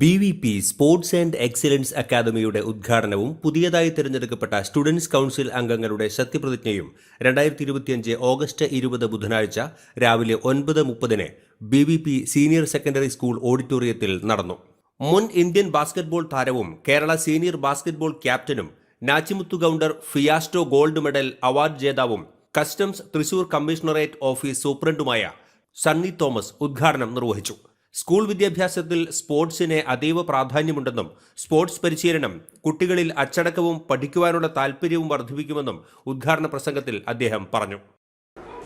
B V P sports and excellence അക്കാദമിയുടെ ഉദ്ഘാടനവും പുതിയതായി തിരഞ്ഞെടുക്കപ്പെട്ട സ്റ്റുഡൻസ് കൗൺസിൽ അംഗങ്ങളുടെ സത്യപ്രതിജ്ഞയും രണ്ടായിരത്തി ഇരുപത്തിയഞ്ച് ഓഗസ്റ്റ് ഇരുപത് ബുധനാഴ്ച രാവിലെ ഒൻപത് മുപ്പതിന് B V P senior secondary school ഓഡിറ്റോറിയത്തിൽ നടന്നു. മുൻ ഇന്ത്യൻ ബാസ്കറ്റ്ബോൾ താരവും കേരള സീനിയർ ബാസ്കറ്റ്ബോൾ ക്യാപ്റ്റനും നാച്ചിമുത്തു ഗൗണ്ടർ ഫിയാസ്റ്റോ ഗോൾഡ് മെഡൽ അവാർഡ് ജേതാവും കസ്റ്റംസ് തൃശൂർ കമ്മീഷണറേറ്റ് ഓഫീസ് സൂപ്രണ്ടുമായ സണ്ണി തോമസ് ഉദ്ഘാടനം നിർവഹിച്ചു. സ്കൂൾ വിദ്യാഭ്യാസത്തിൽ സ്പോർട്സിന് അതീവ പ്രാധാന്യമുണ്ടെന്നും സ്പോർട്സ് പരിശീലനം കുട്ടികളിൽ അച്ചടക്കവും പഠിക്കുവാനുള്ള താല്പര്യവും വർദ്ധിപ്പിക്കുമെന്നും ഉദ്ഘാടന പ്രസംഗത്തിൽ അദ്ദേഹം പറഞ്ഞു.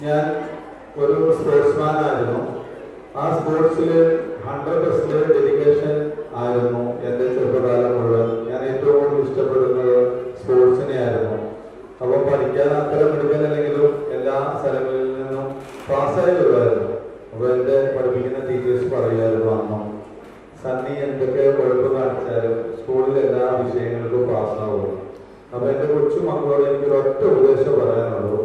ഞാൻ ഒരു സ്പോർട്സ്മാനായിരുന്നു ആ സ്പോർട്സിൽ ഹൺഡ്രഡ് പെർസെന്റ് വിഷയങ്ങൾക്കും പാസ്സാവും അപ്പൊ എന്റെ കൊച്ചു മക്കളോട് എനിക്ക് ഒറ്റ ഉപദേശം പറയാനുള്ളൂ.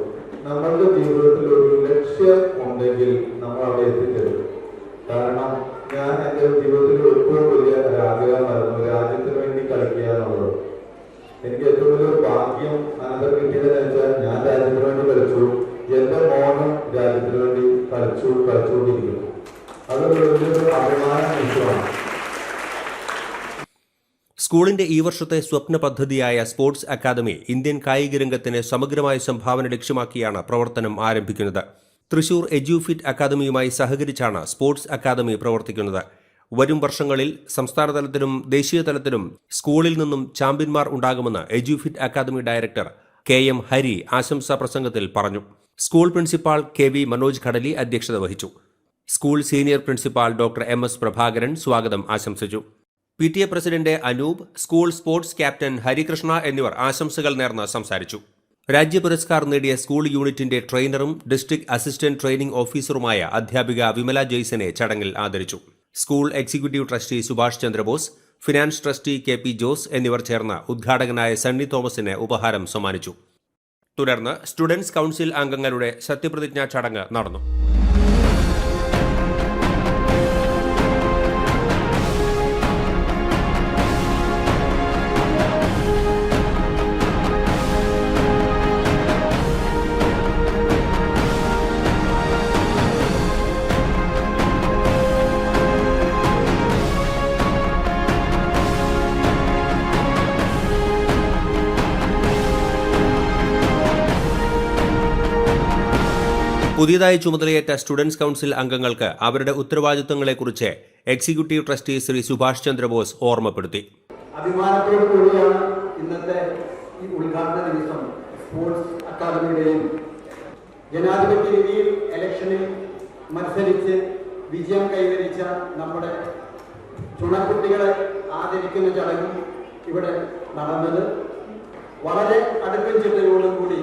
നമ്മളുടെ ജീവിതത്തിൽ ഒരു ലക്ഷ്യം ഉണ്ടെങ്കിൽ നമ്മൾ അവിടെ എത്തിച്ചേരും. കാരണം ഞാൻ എന്റെ ജീവിതത്തിൽ ഏറ്റവും വലിയ ഒരു ആഗ്രഹമായിരുന്നു രാജ്യത്തിന് വേണ്ടി കളിക്കുക എന്നുള്ളത്. എനിക്ക് ഏറ്റവും വലിയൊരു ഭാഗ്യം അനന്തരം കിട്ടിയതെന്ന് സ്കൂളിന്റെ ഈ വർഷത്തെ സ്വപ്ന പദ്ധതിയായ സ്പോർട്സ് അക്കാദമി ഇന്ത്യൻ കായിക രംഗത്തിന് സമഗ്രമായ സംഭാവന ലക്ഷ്യമാക്കിയാണ് പ്രവർത്തനം ആരംഭിക്കുന്നത്. തൃശൂർ എജ്യൂഫിറ്റ് അക്കാദമിയുമായി സഹകരിച്ചാണ് സ്പോർട്സ് അക്കാദമി പ്രവർത്തിക്കുന്നത്. വരും വർഷങ്ങളിൽ സംസ്ഥാന തലത്തിലും ദേശീയ തലത്തിലും സ്കൂളിൽ നിന്നും ചാമ്പ്യന്മാർ ഉണ്ടാകുമെന്ന് Edufit academy director K M Hari ആശംസാ പ്രസംഗത്തിൽ പറഞ്ഞു. School principal K V Manoj ഘടലി അധ്യക്ഷത വഹിച്ചു. School senior principal doctor M S Prabhakaran സ്വാഗതം ആശംസിച്ചു. P T A president Anoop school sports captain Harikrishna എന്നിവർ ആശംസകൾ നേർന്ന് സംസാരിച്ചു. രാജ്യ പുരസ്കാരം നേടിയ സ്കൂൾ യൂണിറ്റിന്റെ ട്രെയിനറും ഡിസ്ട്രിക്ട് അസിസ്റ്റന്റ് ട്രെയിനിംഗ് ഓഫീസറുമായ അധ്യാപിക വിമല ജെയ്സനെ ചടങ്ങിൽ ആദരിച്ചു. School executive trustee Subhash Chandrabose finance trustee K P Jose എന്നിവർ ചേർന്ന് ഉദ്ഘാടകനായ സണ്ണി തോമസിന് ഉപഹാരം സമ്മാനിച്ചു. തുടർന്ന് സ്റ്റുഡൻസ് കൌൺസിൽ അംഗങ്ങളുടെ സത്യപ്രതിജ്ഞാ ചടങ്ങ് നടന്നു. പുതിയതായി ചുമതലയേറ്റ സ്റ്റുഡൻസ് കൌൺസിൽ അംഗങ്ങൾക്ക് അവരുടെ ഉത്തരവാദിത്തങ്ങളെക്കുറിച്ച് എക്സിക്യൂട്ടീവ് ട്രസ്റ്റി ശ്രീ സുഭാഷ് ചന്ദ്രബോസ് ഓർമ്മപ്പെടുത്തി. അഭിമാനത്തോടു കൂടിയാണ് ഇന്നത്തെ ഈ ഉദ്ഘാടന ദിവസം സ്പോർട്സ് അക്കാദമിയുടെയും ജനാധിപത്യ രീതിയിൽ ഇലക്ഷനിൽ മത്സരിച്ച് വിജയം കൈവരിച്ച നമ്മുടെ ചുണക്കുട്ടികളെ ആദരിക്കുന്ന ചടങ്ങും ഇവിടെ നടന്നത്. വളരെ അടുക്കൽ കൂടി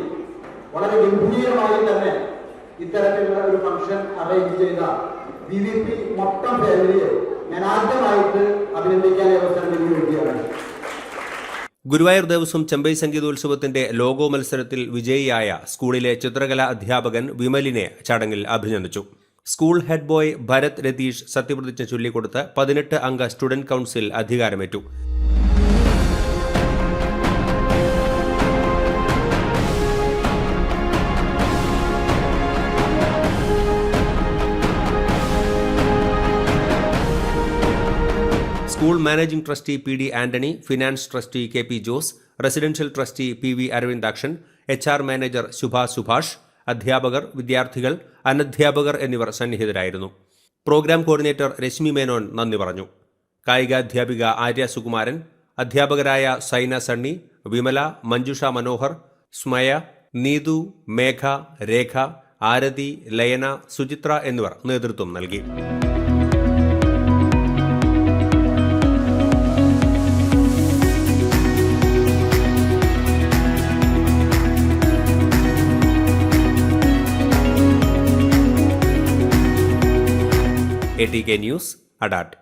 വളരെ ഗംഭീരമായി തന്നെ ഇത്തരത്തിലുള്ള ഒരു ഫംഗ്ഷൻ അറേഞ്ച് ചെയ്ത ബി വി പി മൊത്തം ഫാമിലിയെ ഞാൻ ആദ്യമായിട്ട് അഭിനന്ദിക്കാൻ അവസരം അവസരം വേണ്ടിയാണ് ഗുരുവായൂർ ദേവസ്വം ചെമ്പൈ സംഗീതോത്സവത്തിന്റെ ലോഗോ മത്സരത്തിൽ വിജയിയായ സ്കൂളിലെ ചിത്രകലാ അധ്യാപകൻ വിമലിനെ ചടങ്ങിൽ അഭിനന്ദിച്ചു. School head boy Bharat Ratheesh സത്യപ്രതിജ്ഞ ചൊല്ലിക്കൊടുത്ത് പതിനെട്ട് അംഗ സ്റ്റുഡന്റ് കൗൺസിൽ അധികാരമേറ്റു. School managing trustee P D Antony finance trustee K P Jose residential trustee P V Aravindakshan H R manager Shubha Subhash അധ്യാപകർ വിദ്യാർത്ഥികൾ അനധ്യാപകർ എന്നിവർ സന്നിഹിതരായിരുന്നു. പ്രോഗ്രാം കോർഡിനേറ്റർ രശ്മി മേനോൻ നന്ദി പറഞ്ഞു. കായികാധ്യാപിക ആര്യ സുകുമാരൻ അധ്യാപകരായ സൈന സണ്ണി വിമല മഞ്ജുഷ മനോഹർ സ്മയ നീതു മേഘ രേഖ ആരതി ലയന സുചിത്ര എന്നിവർ നേതൃത്വം നൽകി. A T K news Adat